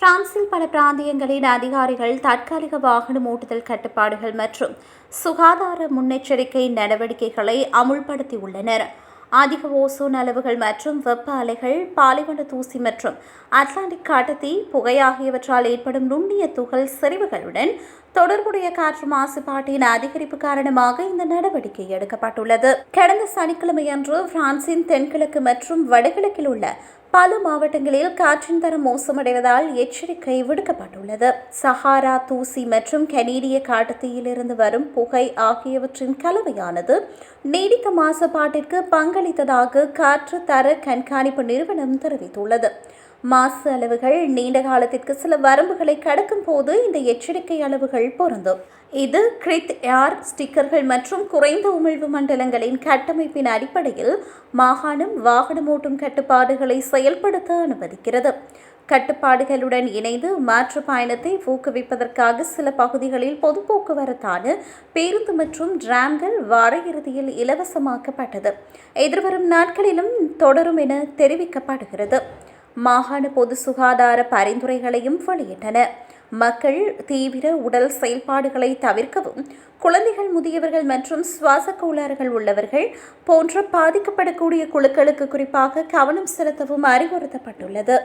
பிரான்சில் பல பிராந்தியங்களின் அதிகாரிகள் தற்காலிக வாகனம் ஓட்டுதல் கட்டுப்பாடுகள் மற்றும் சுகாதார முன்னெச்சரிக்கை நடவடிக்கைகளை அமுல்படுத்தியுள்ளனர். அதிக ஓசோன் அளவுகள் மற்றும் வெப்ப அலைகள் பாலைவன தூசி மற்றும் அட்லாண்டிக் காட்டுத்தீ புகை ஆகியவற்றால் ஏற்படும் நுண்ணிய துகள் செறிவுகளுடன் தொடர்புடைய காற்று மாசுபாட்டின் அதிகரிப்பு காரணமாக இந்த நடவடிக்கை எடுக்கப்பட்டுள்ளது. கடந்த சனிக்கிழமையன்று பிரான்சின் தென்கிழக்கு மற்றும் வடகிழக்கில் உள்ள பல மாவட்டங்களில் காற்றின் தரம் மோசமடைவதால் எச்சரிக்கை விடுக்கப்பட்டுள்ளது. சஹாரா தூசி மற்றும் கனேடிய காட்டுத்தீயிலிருந்து வரும் புகை ஆகியவற்றின் கலவையானது நீடித்த மாசுபாட்டிற்கு பங்களித்ததாக காற்று தர கண்காணிப்பு நிறுவனம் தெரிவித்துள்ளது. மாசு அளவுகள் நீண்ட காலத்திற்கு சில வரம்புகளை கடக்கும் போது இந்த எச்சரிக்கை அளவுகள் பொருந்தும். இது கிரித் ஏர் ஸ்டிக்கர்கள் மற்றும் குறைந்த உமிழ்வு மண்டலங்களின் கட்டமைப்பின் அடிப்படையில் மாகாணம் வாகனம் ஓட்டும் கட்டுப்பாடுகளை செயல்படுத்த அனுமதிக்கிறது. கட்டுப்பாடுகளுடன் இணைந்து மாற்று பயணத்தை ஊக்குவிப்பதற்காக சில பகுதிகளில் பொது போக்குவரத்தான பேருந்து மற்றும் டிராம்கள் வார இறுதியில் இலவசமாக்கப்பட்டது. எதிர்வரும் நாட்களிலும் தொடரும் என தெரிவிக்கப்படுகிறது. மாகாண பொது சுகாதார பரிந்துரைகளையும் வெளியிட்டன. மக்கள் தீவிர உடல் செயல்பாடுகளை தவிர்க்கவும் குழந்தைகள் முதியவர்கள் மற்றும் சுவாச கோளாறுகள் உள்ளவர்கள் போன்ற பாதிக்கப்படக்கூடிய குழுக்களுக்கு குறிப்பாக கவனம் செலுத்தவும் அறிவுறுத்தப்பட்டுள்ளது.